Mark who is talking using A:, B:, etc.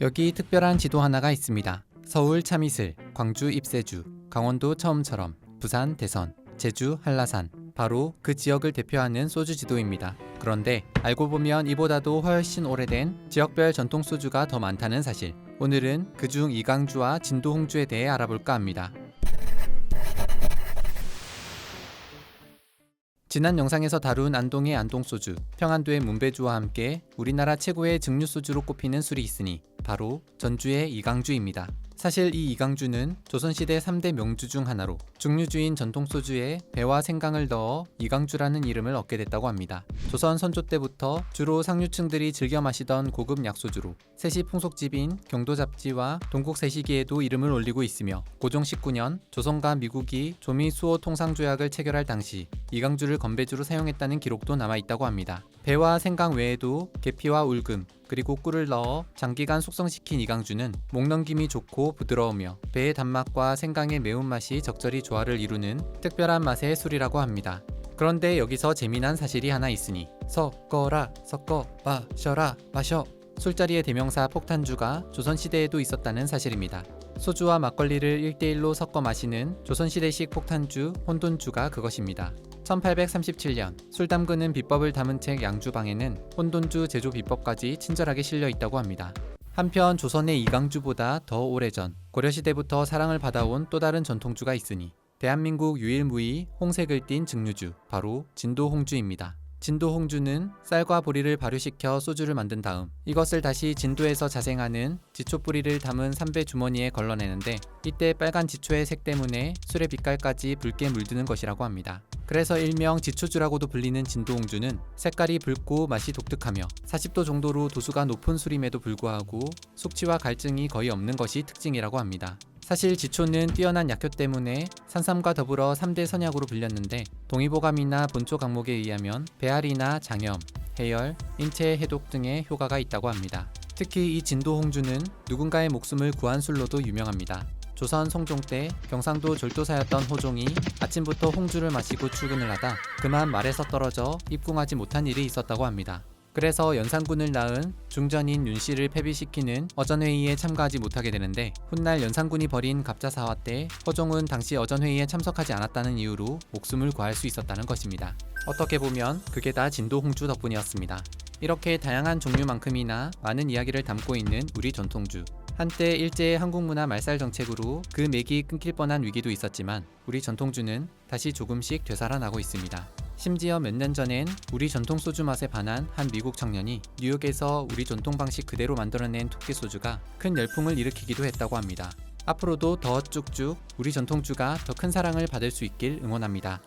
A: 여기 특별한 지도 하나가 있습니다. 서울 참이슬, 광주 입세주, 강원도 처음처럼, 부산 대선, 제주 한라산, 바로 그 지역을 대표하는 소주 지도입니다. 그런데 알고 보면 이보다도 훨씬 오래된 지역별 전통 소주가 더 많다는 사실. 오늘은 그중 이강주와 진도 홍주에 대해 알아볼까 합니다. 지난 영상에서 다룬 안동의 안동소주, 평안도의 문배주와 함께 우리나라 최고의 증류소주로 꼽히는 술이 있으니 바로 전주의 이강주입니다. 사실 이 이강주는 조선시대 3대 명주 중 하나로 중류주인 전통소주에 배와 생강을 넣어 이강주라는 이름을 얻게 됐다고 합니다. 조선 선조 때부터 주로 상류층들이 즐겨 마시던 고급 약소주로 세시 풍속집인 경도 잡지와 동국 세시기에도 이름을 올리고 있으며 고종 19년 조선과 미국이 조미 수호 통상 조약을 체결할 당시 이강주를 건배주로 사용했다는 기록도 남아 있다고 합니다. 배와 생강 외에도 계피와 울금 그리고 꿀을 넣어 장기간 숙성시킨 이강주는 목 넘김이 좋고 부드러우며 배의 단맛과 생강의 매운맛이 적절히 조화를 이루는 특별한 맛의 술이라고 합니다. 그런데 여기서 재미난 사실이 하나 있으니 섞어라 섞어 마셔라 마셔 술자리의 대명사 폭탄주가 조선시대에도 있었다는 사실입니다. 소주와 막걸리를 1대1로 섞어 마시는 조선시대식 폭탄주 혼돈주가 그것입니다. 1837년 술 담그는 비법을 담은 책 양주방에는 혼돈주 제조 비법까지 친절하게 실려 있다고 합니다. 한편 조선의 이강주보다 더 오래전 고려시대부터 사랑을 받아온 또 다른 전통주가 있으니 대한민국 유일무이 홍색을 띤 증류주 바로 진도홍주입니다. 진도홍주는 쌀과 보리를 발효시켜 소주를 만든 다음 이것을 다시 진도에서 자생하는 지초 뿌리를 담은 삼배 주머니에 걸러내는데 이때 빨간 지초의 색 때문에 술의 빛깔까지 붉게 물드는 것이라고 합니다. 그래서 일명 지초주라고도 불리는 진도홍주는 색깔이 붉고 맛이 독특하며 40도 정도로 도수가 높은 술임에도 불구하고 숙취와 갈증이 거의 없는 것이 특징이라고 합니다. 사실 지초는 뛰어난 약효 때문에 산삼과 더불어 3대 선약으로 불렸는데 동의보감이나 본초 강목에 의하면 배앓이나 장염, 해열, 인체 해독 등의 효과가 있다고 합니다. 특히 이 진도 홍주는 누군가의 목숨을 구한 술로도 유명합니다. 조선 성종 때 경상도 절도사였던 호종이 아침부터 홍주를 마시고 출근을 하다 그만 말에서 떨어져 입궁하지 못한 일이 있었다고 합니다. 그래서 연산군을 낳은 중전인 윤씨를 폐비시키는 어전회의에 참가하지 못하게 되는데 훗날 연산군이 벌인 갑자사화 때 허종은 당시 어전회의에 참석하지 않았다는 이유로 목숨을 구할 수 있었다는 것입니다. 어떻게 보면 그게 다 진도홍주 덕분이었습니다. 이렇게 다양한 종류만큼이나 많은 이야기를 담고 있는 우리 전통주. 한때 일제의 한국 문화 말살 정책으로 그 맥이 끊길 뻔한 위기도 있었지만 우리 전통주는 다시 조금씩 되살아나고 있습니다. 심지어 몇 년 전엔 우리 전통 소주 맛에 반한 한 미국 청년이 뉴욕에서 우리 전통 방식 그대로 만들어낸 토끼 소주가 큰 열풍을 일으키기도 했다고 합니다. 앞으로도 더 쭉쭉 우리 전통주가 더 큰 사랑을 받을 수 있길 응원합니다.